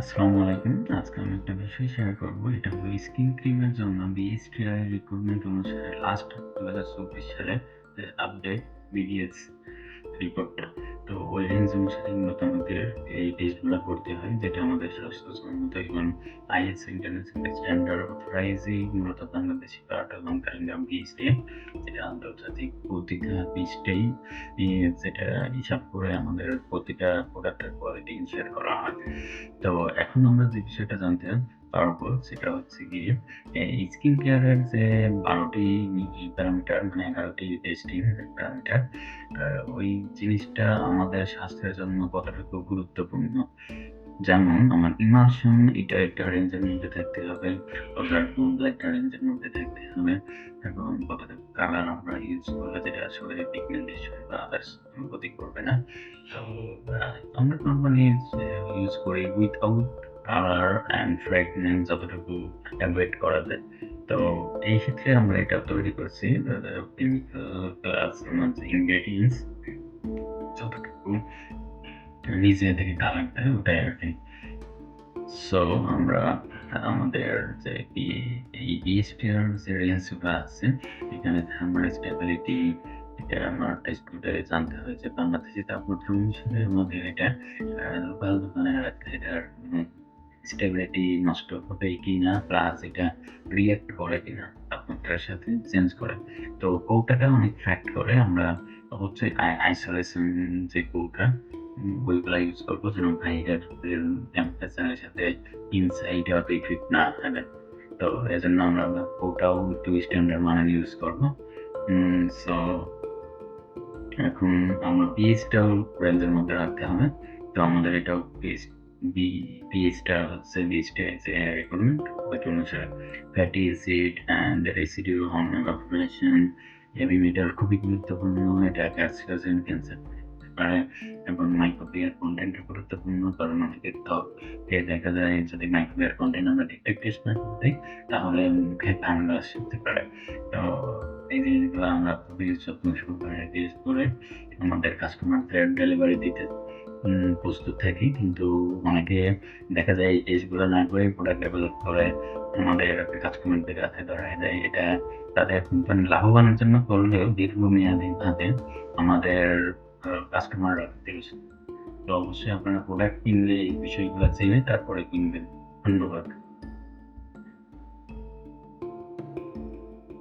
আসসালামু আলাইকুম। আজকে আমি একটা বিষয় শেয়ার করব। এটা হলো স্কিন ক্রিমের জন্য বিএসটিআই রিক্রুটমেন্ট অনুসারে লাস্ট দু হাজার চব্বিশ সালে আপডেট বিডিএস রিপোর্টটা রেঞ্জ অনুসারে মূলত আমাদের এই টেস্টগুলো করতে হয়, যেটা আমাদের স্বাস্থ্যসম্মত এবং আইএস ইন্টারন্যাশনাল স্ট্যান্ডার্ড অথরাইজিং মূলত বাংলাদেশি কার্ড এবং কারিঙ্গাম বিএসটিআই যেটা আন্তর্জাতিক প্রতিটা পিসটাই যেটা হিসাব করে আমাদের প্রতিটা প্রোডাক্টের কোয়ালিটি ইনশিওর করা হয়। তো এখন আমরা যে বিষয়টা জানতে পারব সেটা হচ্ছে গিয়ে স্কিন কেয়ারের যে বারোটি প্যারামিটার মানে এগারোটি টেস্টিং প্যারামিটার ওই জিনিসটা আমাদের স্বাস্থ্যের জন্য কতটুকু গুরুত্বপূর্ণ? যেমন আমার ইমালশন এটা একটা রেঞ্জের মধ্যে থাকতে হবে একটা রেঞ্জের মধ্যে থাকতে হবে, এবং কতটুকু কালার আমরা ইউজ করলে যেটা আসলে পিগমেন্টেশন বা আদার্স ক্ষতি করবে না। তো আমরা কোম্পানি ইউজ করি উইথআউট কালার অ্যান্ড ফ্র্যাগনেন্স যতটুকু অ্যাভয়েড করা যায়। তো এই ক্ষেত্রে আমরা এটা তৈরি করছি। কেমিক্যাল প্লাস ইনগ্রেডিয়েন্টস যতটুকু নিজে থেকে কালার দেয় ওটাই আর কি। সো আমরা আমাদের যে এই বিএসপিআর যে রেঞ্জগুলো আছে, এখানে থার্মাল স্টেবিলিটি এটা আমার টেস্টগুলো জানতে হয় যে বাংলাদেশে তাপমাত্রা অনুসারে আমাদের এটা দোকানে রাখতে এটার স্টেবিলিটি নষ্ট হবে কি না প্লাস এটা রিয়াক্ট করে কিনা, তাপমাত্রার সাথে চেঞ্জ করে। তো কৌটাটা অনেক ফ্যাক্ট করে, আমরা অবশ্যই আইসোলেশন যে কৌটা ওইগুলা ইউজ করব যেন বাইরের টেম্পারেচারের সাথে ইনসাইড অত ইফেক্ট না ফেলে তো এজন্য আমরা ওটাও একটু স্ট্যান্ডার্ড মানে ইউজ করব। সো এখন আমরা পিএইচটাও রেঞ্জের মধ্যে রাখতে হবে। তো আমাদের এটাও পিএইচ বি পিএইচটা হচ্ছে বিএইচটা যে রিকোয়ারমেন্ট ওইটা অনুসারে fatty acid and residue hormone operation heavy metal খুবই গুরুত্বপূর্ণ, এটা ক্যান্সার ক্যান্সার পারে এবং মাইক্রোবিয়ার কন্টেন্ট গুরুত্বপূর্ণ, কারণ অনেকের ত্বক দেখা যায় যদি মাইক্রোবিয়ার কন্টেন্ট আমরা ঠিকঠাক টেস্ট না করতে তাহলে মুখে ফাঙ্গাস হতে পারে। তো এই জিনিসগুলো আমরা খুবই যত্ন সহকারে টেস্ট করে আমাদের কাস্টমারদের ডেলিভারি দিতে প্রস্তুত থাকি। কিন্তু অনেকে দেখা যায় এই টেস্টগুলো না করে প্রোডাক্ট ডেভেলপ করে, আমাদের কাস্টমারদের কাছে ধরা যায় এটা তাদের কোম্পানি লাভবানের জন্য করলেও দীর্ঘমেয়াদী ভাবে আমাদের কাস্টমার রাখতে তো অবশ্যই আপনারা প্রোডাক্ট কিনলে এই বিষয়গুলো জেনে তারপরে কিনবেন। ধন্যবাদ।